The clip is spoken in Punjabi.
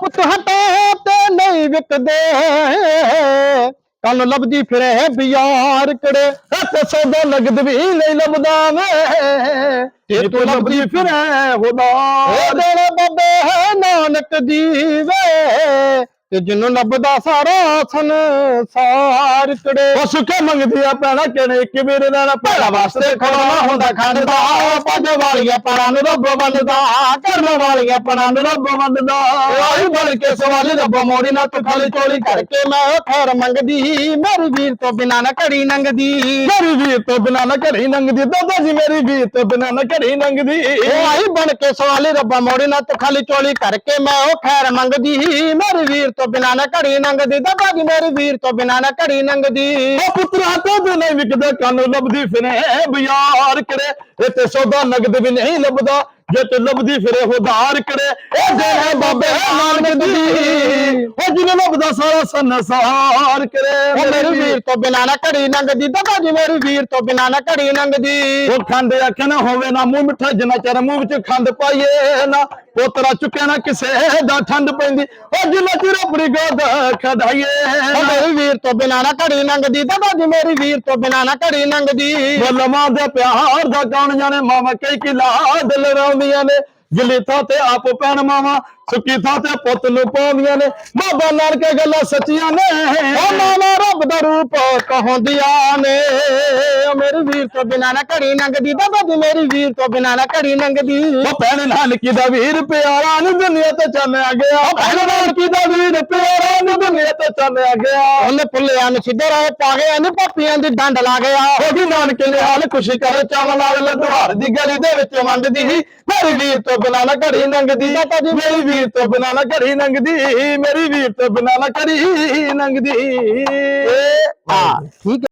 ਪੁੱਤ ਹਟਾ ਤੇ ਨਹੀਂ ਵਿਕਦੇ। ਕੱਲ ਲੱਭਦੀ ਫਿਰੇ ਬਿਆਰ ਕੜੇ ਤੇ ਸੌਦਾ ਨਗਦ ਵੀ ਨਹੀਂ ਲੱਭਦਾ ਵੇ। ਤੇ ਤੂੰ ਲੱਭਦੀ ਫਿਰੇ ਹੁਦਾ ਏ ਦੇਣਾ ਬੱਬੇ ਹੈ ਨਾਨਕ ਦੀ ਵੇ। ਤੇ ਜਿੰਨੂੰ ਲੱਭਦਾ ਸਾਰਾ ਸੰਸਾਰ ਕੜੇ ਉਸ ਕੇ ਮੰਗਦੀ ਆ ਪੈਣਾ ਕਿਨੇ ਇੱਕ ਮੇਰੇ ਨਾਲ ਭੈੜਾ ਵਾਸਤੇ ਖੜਾਉਣਾ ਹੁੰਦਾ ਖੰਡ ਦਾ ਪੰਜ ਵਾਲੀਆਂ ਪਰਾਂ ਨੂੰ ਰੱਬ ਬੰਦਦਾ ਕਰਮ ਵਾਲੀਆਂ ਪਰਾਂ ਨੂੰ ਰੱਬ ਬੰਦਦਾ ਆਈ ਬਣ ਕੇ ਸਵਾਲ ਰੱਬ ਮੋੜੀ ਨਾ ਤੂੰ ਖਾਲੀ ਚੋਲੀ ਕਰਕੇ ਮੈਂ ਖੈਰ ਮੰਗਦੀ। ਮੇਰੀ ਵੀਰ ਤੋਂ ਬਿਨਾ ਨਾ ਘੜੀ ਨੰਗਦੀ। ਮੇਰੀ ਵੀਰ ਤੋਂ ਬਿਨਾ ਨਾ ਘੜੀ ਨੰਗਦੀ। ਦਾਦਾ ਜੀ ਮੇਰੀ ਵੀਰ ਤੋਂ ਬਿਨਾ ਨਾ ਘੜੀ ਨੰਗਦੀ। ਆਈ ਬਣ ਕੇ ਸਵਾਲ ਰੱਬਾ ਮੋੜੀ ਨਾ ਤੂੰ ਖਾਲੀ ਚੋਲੀ ਕਰਕੇ ਮੈਂ ਉਹ ਖੈਰ ਮੰਗਦੀ। ਮੇਰੀ ਵੀਰ ਤੋਂ ਬਿਨਾ ਨਾ ਘੜੀ ਨੰਗਦੀ ਤਾਂ ਜੀ ਮੇਰੀ ਵੀਰ ਤੋਂ ਬਿਨਾ ਨਾ ਘੜੀ ਨੰਗਦੀ ਉਹ ਪੁੱਤਰਾ ਤੋਂ ਵੀ ਨਹੀਂ ਵਿਕਦਾ, ਕੰਨ ਲੱਭਦੀ ਫਿਰੇ, ਬਿਆਰ ਕਰੇ। ਇਹ ਸੌਦਾ ਨਗਦ ਵੀ ਨਹੀਂ ਲੱਭਦਾ, ਜੇ ਤੇ ਲੱਭਦੀ ਫਿਰੇ ਹੁਦਾਰ ਕਰੇ। ਇਹ ਦੇ ਹੈ ਬਾਬੇ ਨਾਨਕ ਦੀ ਉਹ ਜਿਹਨੇ ਲੱਭਦਾ ਸਾਰਾ ਸੰਸਾਰ ਕਰੇ ਉਹ ਮੇਰੇ ਵੀਰ ਤੋਂ ਬਿਨਾ ਨਾ ਘੜੀ ਨੰਗਦੀ ਦਾਦਾ ਜੀ ਮੇਰੀ ਵੀਰ ਤੋਂ ਬਿਨਾ ਨਾ ਘੜੀ ਨੰਗਦੀ ਉਹ ਖੰਡ ਅੱਖ ਨਾ ਹੋਵੇ ਨਾ ਮੂੰਹ ਮਿੱਠਾ ਜਿੰਨਾ ਚਿਰ ਮੂੰਹ ਵਿੱਚ ਖੰਡ ਪਾਈਏ ਨਾ ਪੋਤਰਾ ਚੁੱਕਿਆ ਨਾ ਕਿਸੇ ਦਾ ਠੰਡ ਪੈਂਦੀ। ਉਹ ਜਿੰਨਾ ਚਿਰ ਆਪਣੀ ਗੋਦ ਖਦਾਈਏ ਉਹ ਮੇਰੀ ਵੀਰ ਤੋਂ ਬਿਨਾ ਨਾ ਘੜੀ ਨੰਗਦੀ ਦਾਦਾ ਜੀ ਮੇਰੀ ਵੀਰ ਤੋਂ ਬਿਨਾ ਨਾ ਘੜੀ ਨੰਗਦੀ ਬਲਮਾ ਦੇ ਪਿਆਰ ਦਾ ਕੌਣ ਜਾਣੇ ਮਾਵਾ ਕਈ ਕਿਲਾ ਦਿਲ ਰੌਂਦੀਆਂ ਨੇ। ਗਿੱਲੀ ਥਾਂ ਤੇ ਆਪ ਪੈਣ ਮਾਵਾ ਸੁੱਕੀ ਥਾਂ ਤੇ ਪੁੱਤ ਨੂੰ ਪਾਉਂਦੀਆਂ ਨੇ। ਬਾਬਾ ਨਾਨਕ ਗੱਲਾਂ ਸੱਚੀਆਂ ਨੇ। ਉਹ ਮਾਵਾ ਰੱਬ ਦਾ ਰੂਪ ਕਹਾਉਂਦੀਆਂ ਨੇ। ਉਹ ਮੇਰੀ ਵੀਰ ਤੋਂ ਬਿਨਾ ਨਾ ਘੜੀ ਨੰਗਦੀ ਬਾਬਾ ਜੀ ਮੇਰੀ ਵੀਰ ਤੋਂ ਬਿਨਾ ਨਾ ਘੜੀ ਨੰਗਦੀ ਉਹ ਭੈਣ ਨਾਨਕੀ ਦਾ ਵੀਰ ਪਿਆਰਾ ਨੂੰ ਦੁਨੀਆ ਤੇ ਚੱਲਿਆ ਗਿਆ। ਉਹ ਭੈਣ ਨਾਨਕੀ ਦਾ ਵੀਰ ਦੁਨੀਆ ਤੇ ਚੱਲਿਆ ਗਿਆ। ਉਹਨੇ ਪੁੱਲਿਆਂ ਨੂੰ ਸਿੱਧੇ ਰਾਹ ਪਾ ਗਿਆ ਨੇ ਪਾਪੀਆਂ ਦੀ ਡੰਡ ਲਾ ਗਿਆ ਉਹ ਜੀ ਨਾਨਕੇ ਨੇ ਹਾਲ ਖੁਸ਼ੀ ਕਰ ਚਾਵਲ ਨਾਲ ਲੁਹਾਰ ਦੀ ਗਲੀ ਦੇ ਵਿੱਚ ਵੰਡਦੀ ਸੀ। ਮੇਰੀ ਵੀਰ ਤੋਂ ਬਿਨਾ ਨਾ ਘੜੀ ਲੰਘਦੀ ਜੀ ਮੇਰੀ ਵੀਰ ਤੋਂ ਬਿਨਾ ਨਾ ਘੜੀ ਲੰਘਦੀ ਮੇਰੀ ਵੀਰ ਤੋਂ ਬਿਨਾ ਨਾ ਘੜੀ ਲੰਘਦੀ ਹਾਂ ਠੀਕ